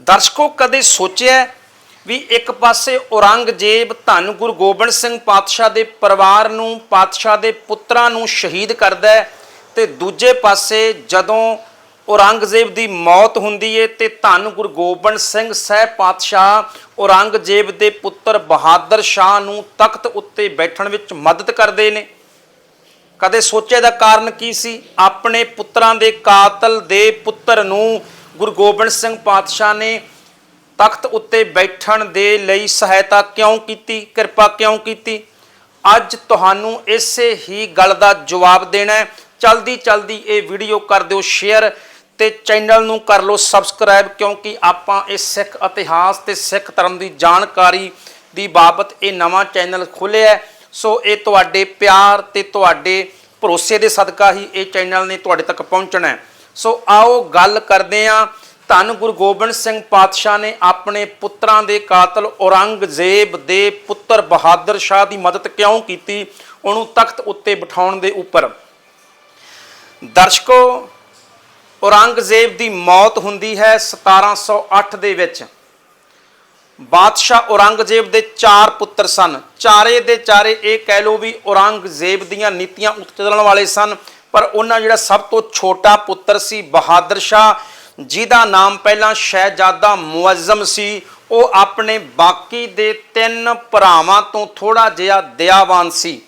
ਦਰਸ਼ਕੋ, ਕਦੇ ਸੋਚਿਆ ਵੀ ਇੱਕ ਪਾਸੇ ਔਰੰਗਜ਼ੇਬ ਧੰਨ ਗੁਰੂ ਗੋਬਿੰਦ ਸਿੰਘ ਪਾਤਸ਼ਾਹ ਦੇ ਪਰਿਵਾਰ ਨੂੰ, ਪਾਤਸ਼ਾਹ ਦੇ ਪੁੱਤਰਾਂ ਨੂੰ ਸ਼ਹੀਦ ਕਰਦਾ ਹੈ ਤੇ ਦੂਜੇ ਪਾਸੇ ਜਦੋਂ ਔਰੰਗਜ਼ੇਬ ਦੀ ਮੌਤ ਹੁੰਦੀ ਏ ਤੇ ਧੰਨ ਗੁਰੂ ਗੋਬਿੰਦ ਸਿੰਘ ਸਾਹਿਬ ਪਾਤਸ਼ਾਹ ਔਰੰਗਜ਼ੇਬ ਦੇ ਪੁੱਤਰ ਬਹਾਦਰ ਸ਼ਾਹ ਨੂੰ ਤਖਤ ਉੱਤੇ ਬੈਠਣ ਵਿੱਚ ਮਦਦ ਕਰਦੇ ਨੇ। ਕਦੇ ਸੋਚੇ ਦਾ ਕਾਰਨ ਕੀ ਸੀ? ਆਪਣੇ ਪੁੱਤਰਾਂ ਦੇ ਕਾਤਲ ਦੇ ਪੁੱਤਰ ਨੂੰ ਗੁਰੂ ਗੋਬਿੰਦ ਸਿੰਘ ਪਾਤਸ਼ਾਹ ਨੇ ਤਖਤ ਉੱਤੇ ਬੈਠਣ ਦੇ ਲਈ ਸਹਾਇਤਾ ਕਿਉਂ ਕੀਤੀ, ਕਿਰਪਾ ਕਿਉਂ ਕੀਤੀ? ਅੱਜ ਤੁਹਾਨੂੰ ਇਸੇ ਹੀ ਗੱਲ ਦਾ ਜਵਾਬ ਦੇਣਾ ਹੈ। ਚਲਦੀ ਚਲਦੀ ਇਹ ਵੀਡੀਓ ਕਰ ਦਿਓ ਸ਼ੇਅਰ ਤੇ ਚੈਨਲ ਨੂੰ ਕਰ ਲਓ ਸਬਸਕ੍ਰਾਈਬ, ਕਿਉਂਕਿ ਆਪਾਂ ਇਹ ਸਿੱਖ ਇਤਿਹਾਸ ਤੇ ਸਿੱਖ ਧਰਮ ਦੀ ਜਾਣਕਾਰੀ ਦੀ ਬਾਬਤ ਇਹ ਨਵਾਂ ਚੈਨਲ ਖੋਲ੍ਹਿਆ ਸੋ ਇਹ ਤੁਹਾਡੇ ਪਿਆਰ ਤੇ ਤੁਹਾਡੇ ਭਰੋਸੇ ਦੇ ਸਦਕਾ ਹੀ ਇਹ ਚੈਨਲ ਨੇ ਤੁਹਾਡੇ ਤੱਕ ਪਹੁੰਚਣਾ ਹੈ। ਸੋ ਆਓ ਗੱਲ ਕਰਦੇ ਹਾਂ। ਧੰਨ ਗੁਰੂ ਗੋਬਿੰਦ ਸਿੰਘ ਪਾਤਸ਼ਾਹ ਨੇ ਆਪਣੇ ਪੁੱਤਰਾਂ ਦੇ ਕਾਤਲ ਔਰੰਗਜ਼ੇਬ ਦੇ ਪੁੱਤਰ ਬਹਾਦਰ ਸ਼ਾਹ ਦੀ ਮਦਦ ਕਿਉਂ ਕੀਤੀ? ਉਹਨੂੰ ਤਖਤ ਉੱਤੇ ਬਿਠਾਉਣ ਦੇ ਉੱਪਰ। ਦਰਸ਼ਕੋ, ਔਰੰਗਜ਼ੇਬ ਦੀ ਮੌਤ ਹੁੰਦੀ ਹੈ 1708 ਦੇ ਵਿੱਚ। ਬਾਦਸ਼ਾਹ ਔਰੰਗਜ਼ੇਬ ਦੇ ਚਾਰ ਪੁੱਤਰ ਸਨ। ਚਾਰੇ ਦੇ ਚਾਰੇ ਇਹ ਕਹਿ ਲੋ ਵੀ ਔਰੰਗਜ਼ੇਬ ਦੀਆਂ ਨੀਤੀਆਂ ਉੱਤੇ ਚੱਲਣ ਵਾਲੇ ਸਨ। ਪਰ ਉਹਨਾਂ ਜਿਹੜਾ ਸਭ ਤੋਂ ਛੋਟਾ ਪੁੱਤਰ ਸੀ ਬਹਾਦਰ ਸ਼ਾਹ, ਜਿਹਦਾ ਨਾਮ ਪਹਿਲਾਂ ਸ਼ਹਿਜ਼ਾਦਾ ਮੁਅੱਜ਼ਮ ਸੀ, ਉਹ ਆਪਣੇ ਬਾਕੀ ਦੇ ਤਿੰਨ ਭਰਾਵਾਂ ਤੋਂ ਥੋੜਾ ਜਿਹਾ ਦਇਆਵਾਨ ਸੀ।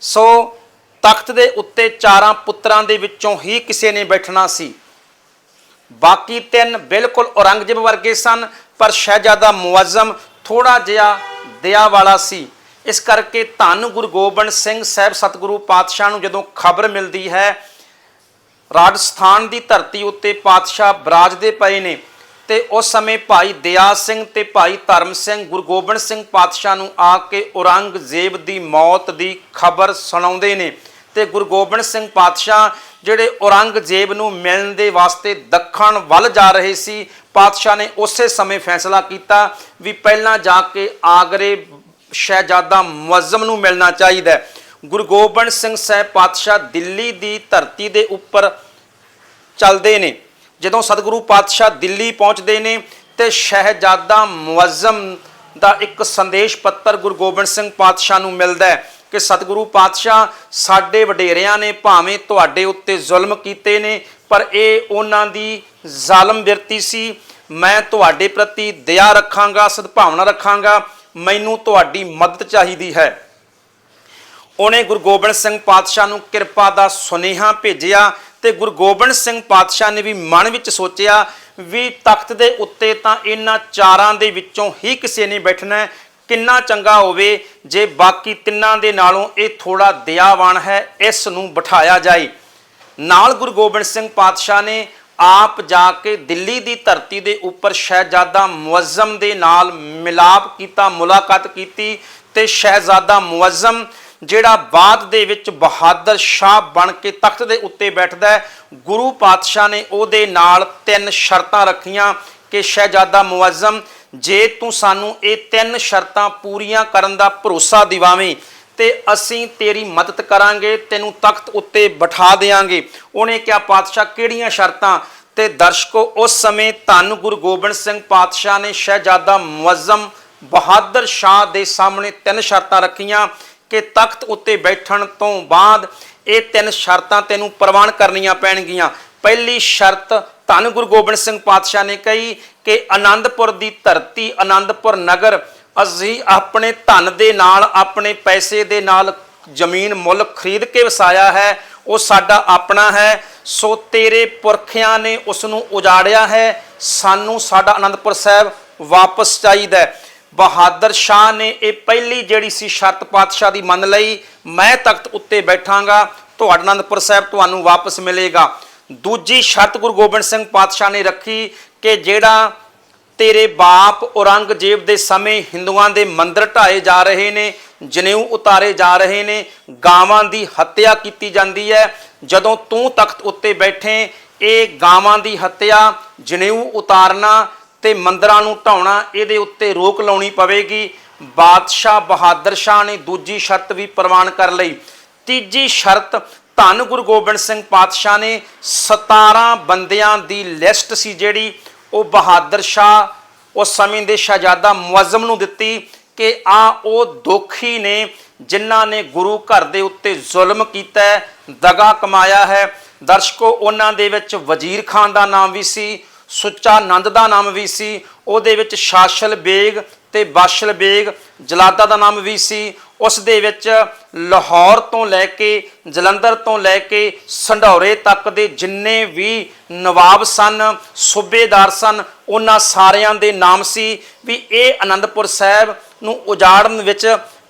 ਸੋ ਤਖਤ ਦੇ ਉੱਤੇ ਚਾਰਾਂ ਪੁੱਤਰਾਂ ਦੇ ਵਿੱਚੋਂ ਹੀ ਕਿਸੇ ਨੇ ਬੈਠਣਾ ਸੀ। ਬਾਕੀ ਤਿੰਨ ਬਿਲਕੁਲ ਔਰੰਗਜ਼ੇਬ ਵਰਗੇ ਸਨ, ਪਰ ਸ਼ਹਿਜ਼ਾਦਾ ਮੁਅੱਜ਼ਮ ਥੋੜਾ ਜਿਹਾ ਦਇਆ ਵਾਲਾ ਸੀ। ਇਸ ਕਰਕੇ ਧੰਨ ਗੁਰੂ ਗੋਬਿੰਦ ਸਿੰਘ ਸਾਹਿਬ ਸਤਿਗੁਰੂ ਪਾਤਸ਼ਾਹ ਨੂੰ ਜਦੋਂ ਖਬਰ ਮਿਲਦੀ ਹੈ, ਰਾਜਸਥਾਨ ਦੀ ਧਰਤੀ ਉੱਤੇ ਪਾਤਸ਼ਾਹ ਬਰਾਜਦੇ ਪਏ ਨੇ ਤੇ ਉਸ ਸਮੇਂ ਭਾਈ ਦਇਆ ਸਿੰਘ ਤੇ ਭਾਈ ਧਰਮ ਸਿੰਘ, ਗੁਰੂ ਗੋਬਿੰਦ ਸਿੰਘ ਪਾਤਸ਼ਾਹ ਨੂੰ ਆ ਕੇ ਔਰੰਗਜ਼ੇਬ ਦੀ ਮੌਤ ਦੀ ਖਬਰ ਸੁਣਾਉਂਦੇ ਨੇ ਤੇ ਗੁਰੂ ਗੋਬਿੰਦ ਸਿੰਘ ਪਾਤਸ਼ਾਹ ਜਿਹੜੇ ਔਰੰਗਜ਼ੇਬ ਨੂੰ ਮਿਲਣ ਦੇ ਵਾਸਤੇ ਦੱਖਣ ਵੱਲ ਜਾ ਰਹੇ ਸੀ, ਪਾਤਸ਼ਾਹ ਨੇ ਉਸੇ ਸਮੇਂ ਫੈਸਲਾ ਕੀਤਾ ਵੀ ਪਹਿਲਾਂ ਜਾ ਕੇ ਆਗਰੇ ਸ਼ਹਿਜ਼ਾਦਾ ਮੁਅੱਜ਼ਮ ਨੂੰ ਮਿਲਣਾ ਚਾਹੀਦਾ ਹੈ। ਗੁਰੂ ਗੋਬਿੰਦ ਸਿੰਘ ਸਾਹਿਬ ਪਾਤਸ਼ਾਹ ਦਿੱਲੀ ਦੀ ਧਰਤੀ ਦੇ ਉੱਪਰ ਚੱਲਦੇ ਨੇ। ਜਦੋਂ ਸਤਿਗੁਰੂ ਪਾਤਸ਼ਾਹ ਦਿੱਲੀ ਪਹੁੰਚਦੇ ਨੇ ਤੇ ਸ਼ਹਿਜ਼ਾਦਾ ਮੁਅਜ਼ਮ ਦਾ ਇੱਕ ਸੰਦੇਸ਼ ਪੱਤਰ ਗੁਰੂ ਗੋਬਿੰਦ ਸਿੰਘ ਪਾਤਸ਼ਾਹ ਨੂੰ ਮਿਲਦਾ ਹੈ ਕਿ ਸਤਿਗੁਰੂ ਪਾਤਸ਼ਾਹ ਸਾਡੇ ਵਡੇਰਿਆਂ ਨੇ ਭਾਵੇਂ ਤੁਹਾਡੇ ਉੱਤੇ ਜ਼ੁਲਮ ਕੀਤੇ ਨੇ, ਪਰ ਇਹ ਉਹਨਾਂ ਦੀ ਜ਼ਾਲਮ ਬਿਰਤੀ ਸੀ। ਮੈਂ ਤੁਹਾਡੇ ਪ੍ਰਤੀ ਦਇਆ ਰੱਖਾਂਗਾ, ਸਦਭਾਵਨਾ ਰੱਖਾਂਗਾ। ਮੈਨੂੰ ਤੁਹਾਡੀ ਮਦਦ ਚਾਹੀਦੀ ਹੈ। ਉਹਨੇ ਗੁਰੂ ਗੋਬਿੰਦ ਸਿੰਘ ਪਾਤਸ਼ਾਹ ਨੂੰ ਕਿਰਪਾ ਦਾ ਸੁਨੇਹਾ ਭੇਜਿਆ ਤੇ ਗੁਰੂ ਗੋਬਿੰਦ ਸਿੰਘ ਪਾਤਸ਼ਾਹ ਨੇ ਵੀ ਮਨ ਵਿੱਚ ਸੋਚਿਆ ਵੀ ਤਖਤ ਦੇ ਉੱਤੇ ਤਾਂ ਇਹਨਾਂ ਚਾਰਾਂ ਦੇ ਵਿੱਚੋਂ ਹੀ ਕਿਸੇ ਨੇ ਬੈਠਣਾ ਕਿੰਨਾ ਚੰਗਾ ਹੋਵੇ ਜੇ ਬਾਕੀ ਤਿੰਨਾਂ ਦੇ ਨਾਲੋਂ ਇਹ ਥੋੜਾ ਦਿਆਵਾਨ ਹੈ, ਇਸ ਨੂੰ ਬਿਠਾਇਆ ਜਾਏ। ਨਾਲ ਗੁਰੂ ਗੋਬਿੰਦ ਸਿੰਘ ਪਾਤਸ਼ਾਹ ਨੇ ਆਪ ਜਾ ਕੇ ਦਿੱਲੀ ਦੀ ਧਰਤੀ ਦੇ ਉੱਪਰ ਸ਼ਹਿਜ਼ਾਦਾ ਮੁਅਜ਼ਮ ਦੇ ਨਾਲ ਮਿਲਾਪ ਕੀਤਾ, ਮੁਲਾਕਾਤ ਕੀਤੀ ਤੇ ਸ਼ਹਿਜ਼ਾਦਾ ਮੁਅਜ਼ਮ ਜਿਹੜਾ ਬਾਅਦ ਦੇ ਵਿੱਚ ਬਹਾਦਰ ਸ਼ਾਹ ਬਣ ਕੇ ਤਖਤ ਦੇ ਉੱਤੇ ਬੈਠਦਾ ਹੈ, ਗੁਰੂ ਪਾਤਸ਼ਾਹ ਨੇ ਉਹਦੇ ਨਾਲ ਤਿੰਨ ਸ਼ਰਤਾਂ ਰੱਖੀਆਂ ਕਿ ਸ਼ਹਿਜ਼ਾਦਾ ਮੁਅਜ਼ਮ, ਜੇ ਤੂੰ ਸਾਨੂੰ ਇਹ ਤਿੰਨ ਸ਼ਰਤਾਂ ਪੂਰੀਆਂ ਕਰਨ ਦਾ ਭਰੋਸਾ ਦਿਵਾਵੇਂ ਤੇ ਅਸੀਂ ਤੇਰੀ ਮਦਦ ਕਰਾਂਗੇ, ਤੈਨੂੰ ਤਖਤ ਉੱਤੇ ਬਿਠਾ ਦੇਾਂਗੇ ਉਹਨੇ ਕਿਹਾ, ਪਾਤਸ਼ਾਹ, ਕਿਹੜੀਆਂ ਸ਼ਰਤਾਂ? ਤੇ ਦਰਸ਼ਕੋ, ਉਸ ਸਮੇਂ ਧੰਨ ਗੁਰੂ ਗੋਬਿੰਦ ਸਿੰਘ ਪਾਤਸ਼ਾਹ ਨੇ ਸ਼ਹਿਜ਼ਾਦਾ ਮੁਅਜ਼ਮ ਬਹਾਦਰ ਸ਼ਾਹ ਦੇ ਸਾਹਮਣੇ ਤਿੰਨ ਸ਼ਰਤਾਂ ਰੱਖੀਆਂ ਕਿ ਤਖਤ ਉੱਤੇ ਬੈਠਣ ਤੋਂ ਬਾਅਦ ਇਹ ਤਿੰਨ ਸ਼ਰਤਾਂ ਤੈਨੂੰ ਪ੍ਰਵਾਨ ਕਰਨੀਆਂ ਪੈਣਗੀਆਂ। ਪਹਿਲੀ ਸ਼ਰਤ ਧੰਨ ਗੁਰੂ ਗੋਬਿੰਦ ਸਿੰਘ ਪਾਤਸ਼ਾਹ ਨੇ ਕਹੀ ਕਿ ਆਨੰਦਪੁਰ ਦੀ ਧਰਤੀ, ਆਨੰਦਪੁਰ ਨਗਰ ਅਸੀਂ ਆਪਣੇ ਧਨ ਦੇ ਨਾਲ, ਆਪਣੇ ਪੈਸੇ ਦੇ ਨਾਲ ਜ਼ਮੀਨ, ਮੁੱਲ ਖਰੀਦ ਕੇ ਵਸਾਇਆ ਹੈ, ਉਹ ਸਾਡਾ ਆਪਣਾ ਹੈ। ਸੋ ਤੇਰੇ ਪੁਰਖਿਆਂ ਨੇ ਉਸ ਨੂੰ ਉਜਾੜਿਆ ਹੈ। ਸਾਨੂੰ ਸਾਡਾ ਅਨੰਦਪੁਰ ਸਾਹਿਬ ਵਾਪਸ ਚਾਹੀਦਾ ਹੈ। ਬਹਾਦਰ ਸ਼ਾਹ ਨੇ ਇਹ ਪਹਿਲੀ ਜਿਹੜੀ ਸੀ ਸ਼ਰਤ ਪਾਤਸ਼ਾਹ ਦੀ ਮੰਨ ਲਈ, ਮੈਂ ਤਖਤ ਉੱਤੇ ਬੈਠਾਂਗਾ, ਤੁਹਾਡਾ ਅਨੰਦਪੁਰ ਸਾਹਿਬ ਤੁਹਾਨੂੰ ਵਾਪਸ ਮਿਲੇਗਾ। ਦੂਜੀ ਸ਼ਰਤ ਗੁਰੂ ਗੋਬਿੰਦ ਸਿੰਘ ਪਾਤਸ਼ਾਹ ਨੇ ਰੱਖੀ ਕਿ ਜਿਹੜਾ ਤੇਰੇ ਬਾਪ ਔਰੰਗਜ਼ੇਬ ਦੇ ਸਮੇਂ ਹਿੰਦੂਆਂ ਦੇ ਮੰਦਰ ਢਾਏ ਜਾ ਰਹੇ ਨੇ, ਜਨੇਊ ਉਤਾਰੇ ਜਾ ਰਹੇ ਨੇ, ਗਾਵਾਂ ਦੀ ਹੱਤਿਆ ਕੀਤੀ ਜਾਂਦੀ ਹੈ। ਜਦੋਂ ਤੂੰ ਤਖਤ ਉੱਤੇ ਬੈਠੇ, ਇਹ ਗਾਵਾਂ ਦੀ ਹੱਤਿਆ, ਜਨੇਊ ਉਤਾਰਨਾ ਤੇ ਮੰਦਰਾਂ ਨੂੰ ਢਾਉਣਾ, ਇਹਦੇ ਉੱਤੇ ਰੋਕ ਲਾਉਣੀ ਪਵੇਗੀ। ਬਾਦਸ਼ਾਹ ਬਹਾਦਰ ਸ਼ਾਹ ਨੇ ਦੂਜੀ ਸ਼ਰਤ ਵੀ ਪ੍ਰਵਾਨ ਕਰ ਲਈ। ਤੀਜੀ ਸ਼ਰਤ, ਧੰਨ ਗੁਰੂ ਗੋਬਿੰਦ ਸਿੰਘ ਪਾਤਸ਼ਾਹ ਨੇ 17 ਬੰਦਿਆਂ ਦੀ ਲਿਸਟ ਸੀ ਜਿਹੜੀ ਉਹ ਬਹਾਦਰ ਸ਼ਾਹ ਉਸ ਸਮੇਂ ਦੇ ਸ਼ਹਿਜ਼ਾਦਾ ਮੁਅਜ਼ਮ ਨੂੰ ਦਿੱਤੀ ਕਿ ਆ, ਉਹ ਦੋਖੀ ਨੇ ਜਿਨ੍ਹਾਂ ਨੇ ਗੁਰੂ ਘਰ ਦੇ ਉੱਤੇ ਜ਼ੁਲਮ ਕੀਤਾ ਦਗਾ ਕਮਾਇਆ ਹੈ। ਦਰਸ਼ਕੋ, ਉਹਨਾਂ ਦੇ ਵਿੱਚ ਵਜ਼ੀਰ ਖਾਨ ਦਾ ਨਾਮ ਵੀ ਸੀ, ਸੁੱਚਾ ਨੰਦ ਦਾ ਨਾਮ ਵੀ ਸੀ, ਉਹਦੇ ਵਿੱਚ ਸ਼ਾਸ਼ਲ ਬੇਗ ਤੇ ਬਾਸ਼ਲ ਬੇਗ, ਜਲਾਦਾ ਦਾ ਨਾਮ ਵੀ ਸੀ ਉਸ ਦੇ ਵਿੱਚ ਲਾਹੌਰ ਤੋਂ ਲੈ ਕੇ ਜਲੰਧਰ ਤੋਂ ਲੈ ਕੇ ਸੰਢੌਰੇ ਤੱਕ ਦੇ ਜਿੰਨੇ ਵੀ ਨਵਾਬ ਸਨ, ਸੂਬੇਦਾਰ ਸਨ, ਉਹਨਾਂ ਸਾਰਿਆਂ ਦੇ ਨਾਮ ਸੀ ਵੀ ਇਹ ਆਨੰਦਪੁਰ ਸਾਹਿਬ ਨੂੰ ਉਜਾੜਨ ਵਿੱਚ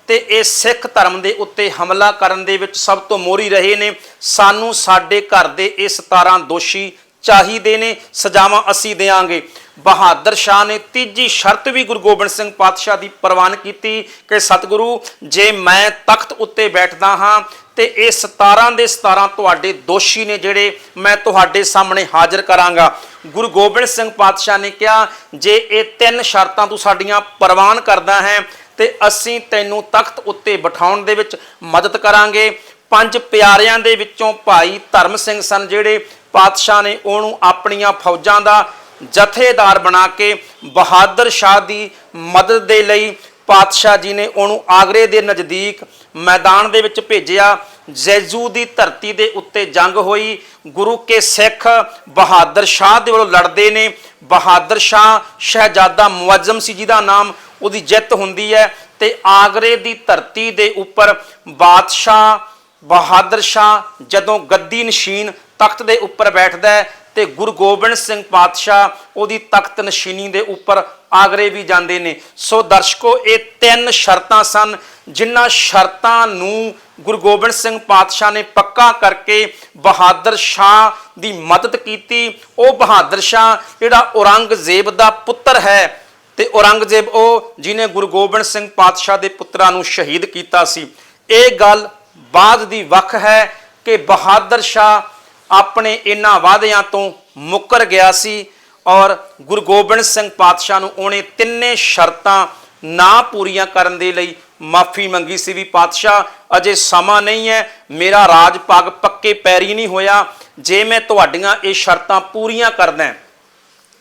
ਤੇ ਇਹ ਸਿੱਖ ਧਰਮ ਦੇ ਉੱਤੇ ਹਮਲਾ ਕਰਨ ਦੇ ਵਿੱਚ ਸਭ ਤੋਂ ਮੋਹਰੀ ਰਹੇ ਨੇ। ਸਾਨੂੰ ਸਾਡੇ ਘਰ ਦੇ ਇਹ 17 ਦੋਸ਼ੀ ਚਾਹੀਦੇ ਨੇ, ਸਜ਼ਾਵਾਂ ਅਸੀਂ ਦੇਾਂਗੇ ਬਹਾਦਰ ਸ਼ਾਹ ਨੇ ਤੀਜੀ ਸ਼ਰਤ ਵੀ ਗੁਰੂ ਗੋਬਿੰਦ ਸਿੰਘ ਪਾਤਸ਼ਾਹ ਦੀ ਪ੍ਰਵਾਨ ਕੀਤੀ ਕਿ ਸਤਿਗੁਰੂ, ਜੇ ਮੈਂ ਤਖਤ ਉੱਤੇ ਬੈਠਦਾ ਹਾਂ ਤੇ ਇਹ 17 ਦੇ 17 ਤੁਹਾਡੇ ਦੋਸ਼ੀ ਨੇ ਜਿਹੜੇ ਮੈਂ ਤੁਹਾਡੇ ਸਾਹਮਣੇ ਹਾਜ਼ਰ ਕਰਾਂਗਾ। ਗੁਰੂ ਗੋਬਿੰਦ ਸਿੰਘ ਪਾਤਸ਼ਾਹ ਨੇ ਕਿਹਾ, ਜੇ ਇਹ ਤਿੰਨ ਸ਼ਰਤਾਂ ਤੂੰ ਸਾਡੀਆਂ ਪ੍ਰਵਾਨ ਕਰਦਾ ਹੈ, ਤੇ ਅਸੀਂ ਤੈਨੂੰ ਤਖਤ ਉੱਤੇ ਬਿਠਾਉਣ ਦੇ ਵਿੱਚ ਮਦਦ ਕਰਾਂਗੇ। ਪੰਜ ਪਿਆਰਿਆਂ ਦੇ ਵਿੱਚੋਂ ਭਾਈ ਧਰਮ ਸਿੰਘ ਸਨ ਜਿਹੜੇ ਪਾਤਸ਼ਾਹ ਨੇ ਉਹਨੂੰ ਆਪਣੀਆਂ ਫੌਜਾਂ ਦਾ ਜਥੇਦਾਰ ਬਣਾ ਕੇ ਬਹਾਦਰ ਸ਼ਾਹ ਦੀ ਮਦਦ ਦੇ ਲਈ ਪਾਤਸ਼ਾਹ ਜੀ ਨੇ ਉਹਨੂੰ ਆਗਰੇ ਦੇ ਨਜ਼ਦੀਕ ਮੈਦਾਨ ਦੇ ਵਿੱਚ ਭੇਜਿਆ। ਜੈਜੂ ਦੀ ਧਰਤੀ ਦੇ ਉੱਤੇ ਜੰਗ ਹੋਈ। ਗੁਰੂ ਕੇ ਸਿੱਖ ਬਹਾਦਰ ਸ਼ਾਹ ਦੇ ਵੱਲੋਂ ਲੜਦੇ ਨੇ। ਬਹਾਦਰ ਸ਼ਾਹ ਸ਼ਹਿਜ਼ਾਦਾ ਮੁਅੱਜ਼ਮ ਸੀ ਜਿਹਦਾ ਨਾਮ ਉਹਦੀ ਜਿੱਤ ਹੁੰਦੀ ਹੈ ਤੇ ਆਗਰੇ ਦੀ ਧਰਤੀ ਦੇ ਉੱਪਰ ਬਾਦਸ਼ਾਹ ਬਹਾਦਰ ਸ਼ਾਹ ਜਦੋਂ ਗੱਦੀ ਨਸ਼ੀਨ ਤਖਤ ਦੇ ਉੱਪਰ ਬੈਠਦਾ ਹੈ ਤੇ ਗੁਰੂ ਗੋਬਿੰਦ ਸਿੰਘ ਪਾਤਸ਼ਾਹ ਉਹਦੀ ਤਖਤ ਨਸ਼ੀਨੀ ਦੇ ਉੱਪਰ ਆਗਰੇ ਵੀ ਜਾਂਦੇ ਨੇ। ਸੋ ਦਰਸ਼ਕੋ, ਇਹ ਤਿੰਨ ਸ਼ਰਤਾਂ ਸਨ, ਜਿਨ੍ਹਾਂ ਸ਼ਰਤਾਂ ਨੂੰ ਗੁਰੂ ਗੋਬਿੰਦ ਸਿੰਘ ਪਾਤਸ਼ਾਹ ਨੇ ਪੱਕਾ ਕਰਕੇ ਬਹਾਦਰ ਸ਼ਾਹ ਦੀ ਮਦਦ ਕੀਤੀ। ਉਹ ਬਹਾਦਰ ਸ਼ਾਹ ਜਿਹੜਾ ਔਰੰਗਜ਼ੇਬ ਦਾ ਪੁੱਤਰ ਹੈ ਤੇ ਔਰੰਗਜ਼ੇਬ ਉਹ ਜਿਨੇ ਗੁਰੂ ਗੋਬਿੰਦ ਸਿੰਘ ਪਾਤਸ਼ਾਹ ਦੇ ਪੁੱਤਰਾਂ ਨੂੰ ਸ਼ਹੀਦ ਕੀਤਾ ਸੀ। ਇਹ ਗੱਲ ਬਾਅਦ ਦੀ ਵੱਖ ਹੈ ਕਿ ਬਹਾਦਰ ਸ਼ਾਹ ਆਪਣੇ ਇਹਨਾਂ ਵਾਅਦਿਆਂ ਤੋਂ ਮੁੱਕਰ ਗਿਆ ਸੀ ਔਰ ਗੁਰੂ ਗੋਬਿੰਦ ਸਿੰਘ ਪਾਤਸ਼ਾਹ ਨੂੰ ਉਹਨੇ ਤਿੰਨੇ ਸ਼ਰਤਾਂ ਨਾ ਪੂਰੀਆਂ ਕਰਨ ਦੇ ਲਈ ਮਾਫੀ ਮੰਗੀ ਸੀ ਵੀ ਪਾਤਸ਼ਾਹ, ਅਜੇ ਸਮਾਂ ਨਹੀਂ ਹੈ, ਮੇਰਾ ਰਾਜ ਪੱਗ ਪੱਕੇ ਪੈਰੀ ਨਹੀਂ ਹੋਇਆ, ਜੇ ਮੈਂ ਤੁਹਾਡੀਆਂ ਇਹ ਸ਼ਰਤਾਂ ਪੂਰੀਆਂ ਕਰਦਾ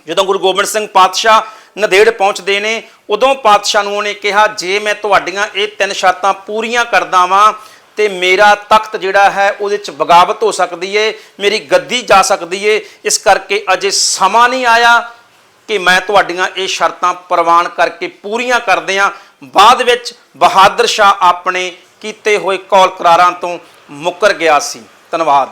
ਜਦੋਂ ਗੁਰੂ ਗੋਬਿੰਦ ਸਿੰਘ ਪਾਤਸ਼ਾਹ ਨਦੇੜ ਪਹੁੰਚਦੇ ਨੇ, ਉਦੋਂ ਪਾਤਸ਼ਾਹ ਨੂੰ ਉਹਨੇ ਕਿਹਾ, ਜੇ ਮੈਂ ਤੁਹਾਡੀਆਂ ਇਹ ਤਿੰਨ ਸ਼ਰਤਾਂ ਪੂਰੀਆਂ ਕਰਦਾ ਵਾਂ ਤੇ ਮੇਰਾ ਤਖਤ ਜਿਹੜਾ ਹੈ, ਉਹਦੇ ਚ ਬਗਾਵਤ ਹੋ ਸਕਦੀ ਏ, ਮੇਰੀ ਗੱਦੀ ਜਾ ਸਕਦੀ ਏ। ਇਸ ਕਰਕੇ ਅਜੇ ਸਮਾਂ ਨਹੀਂ ਆਇਆ ਕਿ ਮੈਂ ਤੁਹਾਡੀਆਂ ਇਹ ਸ਼ਰਤਾਂ ਪ੍ਰਵਾਨ ਕਰਕੇ ਪੂਰੀਆਂ ਕਰਦਿਆਂ ਬਾਅਦ ਵਿੱਚ ਬਹਾਦਰ ਸ਼ਾਹ ਆਪਣੇ ਕੀਤੇ ਹੋਏ ਕੌਲ ਕਰਾਰਾਂ ਤੋਂ ਮੁੱਕਰ ਗਿਆ ਸੀ। ਧੰਨਵਾਦ।